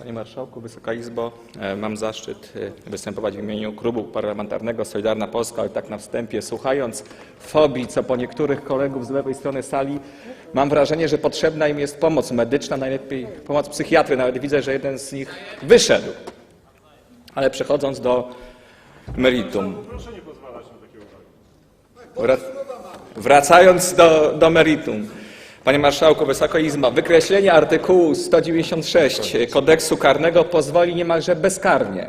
Panie Marszałku, Wysoka Izbo, e, mam zaszczyt e, występować w imieniu Klubu Parlamentarnego Solidarna Polska, ale tak na wstępie, słuchając fobii, co po niektórych kolegów z lewej strony sali, mam wrażenie, że potrzebna im jest pomoc medyczna, najlepiej pomoc psychiatry. Nawet widzę, że jeden z nich wyszedł. Ale przechodząc do meritum. Wracając do, do meritum. Panie Marszałku, Wysoka Izba, wykreślenie artykułu 196 kodeksu karnego pozwoli niemalże bezkarnie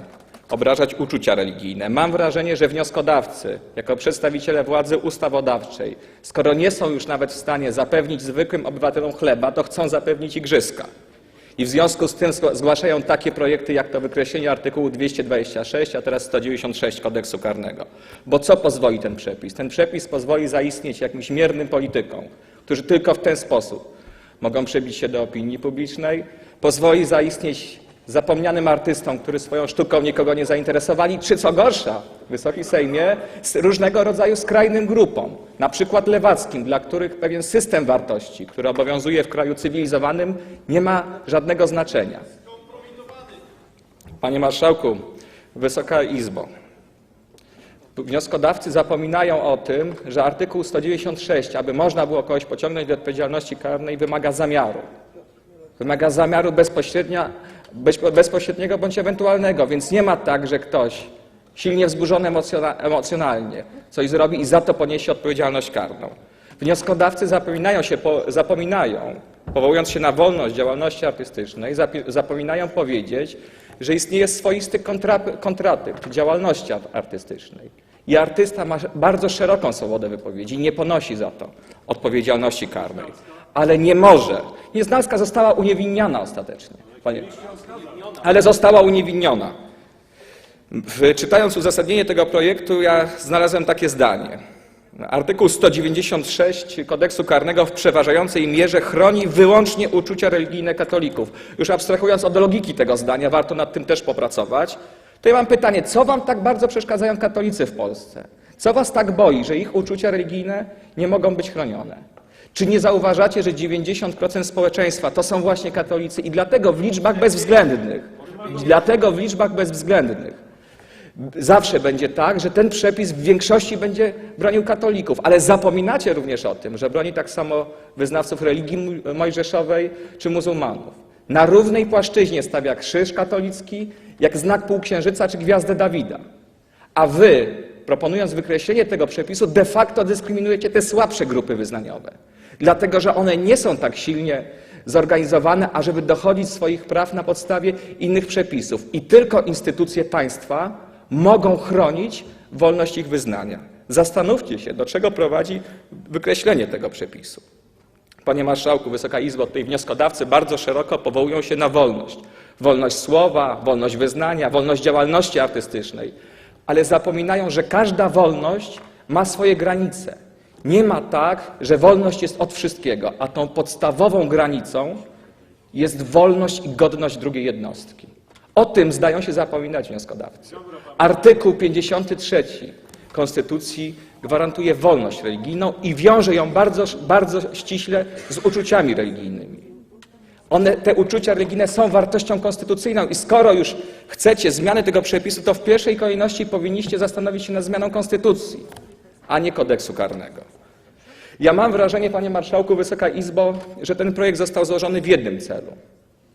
obrażać uczucia religijne. Mam wrażenie, że wnioskodawcy, jako przedstawiciele władzy ustawodawczej, skoro nie są już nawet w stanie zapewnić zwykłym obywatelom chleba, to chcą zapewnić igrzyska. I w związku z tym zgła- zgłaszają takie projekty jak to wykreślenie artykułu 226, a teraz 196 kodeksu karnego. Bo co pozwoli ten przepis? Ten przepis pozwoli zaistnieć jakimś miernym politykom, którzy tylko w ten sposób mogą przebić się do opinii publicznej, pozwoli zaistnieć zapomnianym artystom, którzy swoją sztuką nikogo nie zainteresowali, czy co gorsza, Wysoki Sejmie, z różnego rodzaju skrajnym grupom, na przykład lewackim, dla których pewien system wartości, który obowiązuje w kraju cywilizowanym, nie ma żadnego znaczenia. Panie Marszałku, Wysoka Izbo, wnioskodawcy zapominają o tym, że artykuł 196, aby można było kogoś pociągnąć do odpowiedzialności karnej, wymaga zamiaru. Wymaga zamiaru bezpośredniego bądź ewentualnego, więc nie ma tak, że ktoś silnie wzburzony emocjona, emocjonalnie coś zrobi i za to poniesie odpowiedzialność karną. Wnioskodawcy zapominają, się, po, zapominają powołując się na wolność działalności artystycznej, zapominają powiedzieć, że istnieje swoisty kontra, kontratyp działalności art- artystycznej. I artysta ma bardzo szeroką swobodę wypowiedzi nie ponosi za to odpowiedzialności karnej. Ale nie może. Nieznalska została uniewinniona ostatecznie. Panie, ale została uniewinniona. Czytając uzasadnienie tego projektu, ja znalazłem takie zdanie. Artykuł 196 kodeksu karnego w przeważającej mierze chroni wyłącznie uczucia religijne katolików. Już abstrahując od logiki tego zdania, warto nad tym też popracować. To ja mam pytanie, co wam tak bardzo przeszkadzają katolicy w Polsce? Co was tak boi, że ich uczucia religijne nie mogą być chronione? Czy nie zauważacie, że 90% społeczeństwa to są właśnie katolicy i dlatego w liczbach bezwzględnych, dlatego w liczbach bezwzględnych Zawsze będzie tak, że ten przepis w większości będzie bronił katolików, ale zapominacie również o tym, że broni tak samo wyznawców religii mojżeszowej czy muzułmanów. Na równej płaszczyźnie stawia krzyż katolicki, jak znak półksiężyca czy gwiazdę Dawida. A wy, proponując wykreślenie tego przepisu, de facto dyskryminujecie te słabsze grupy wyznaniowe. Dlatego, że one nie są tak silnie zorganizowane, ażeby dochodzić swoich praw na podstawie innych przepisów. I tylko instytucje państwa mogą chronić wolność ich wyznania. Zastanówcie się, do czego prowadzi wykreślenie tego przepisu. Panie Marszałku, Wysoka Izbo, tutaj wnioskodawcy bardzo szeroko powołują się na wolność. Wolność słowa, wolność wyznania, wolność działalności artystycznej, ale zapominają, że każda wolność ma swoje granice. Nie ma tak, że wolność jest od wszystkiego, a tą podstawową granicą jest wolność i godność drugiej jednostki. O tym zdają się zapominać wnioskodawcy. Artykuł 53 Konstytucji gwarantuje wolność religijną i wiąże ją bardzo, bardzo ściśle z uczuciami religijnymi. One, te uczucia religijne są wartością konstytucyjną i skoro już chcecie zmiany tego przepisu, to w pierwszej kolejności powinniście zastanowić się nad zmianą konstytucji, a nie kodeksu karnego. Ja mam wrażenie, panie marszałku, Wysoka Izbo, że ten projekt został złożony w jednym celu.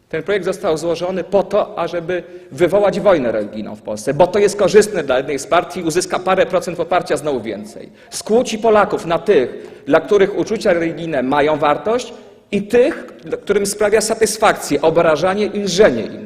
Ten projekt został złożony po to, ażeby wywołać wojnę religijną w Polsce, bo to jest korzystne dla jednej z partii, uzyska parę procent poparcia, znowu więcej. Skłóci Polaków na tych, dla których uczucia religijne mają wartość i tych, którym sprawia satysfakcję obrażanie i lżenie innych.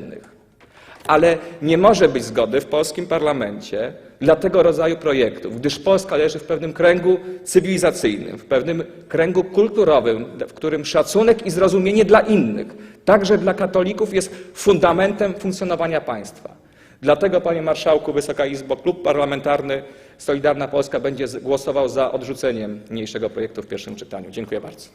Ale nie może być zgody w polskim parlamencie dla tego rodzaju projektów, gdyż Polska leży w pewnym kręgu cywilizacyjnym, w pewnym kręgu kulturowym, w którym szacunek i zrozumienie dla innych, także dla katolików, jest fundamentem funkcjonowania państwa. Dlatego, panie marszałku, Wysoka Izbo, klub parlamentarny Solidarna Polska będzie głosował za odrzuceniem niniejszego projektu w pierwszym czytaniu. Dziękuję bardzo.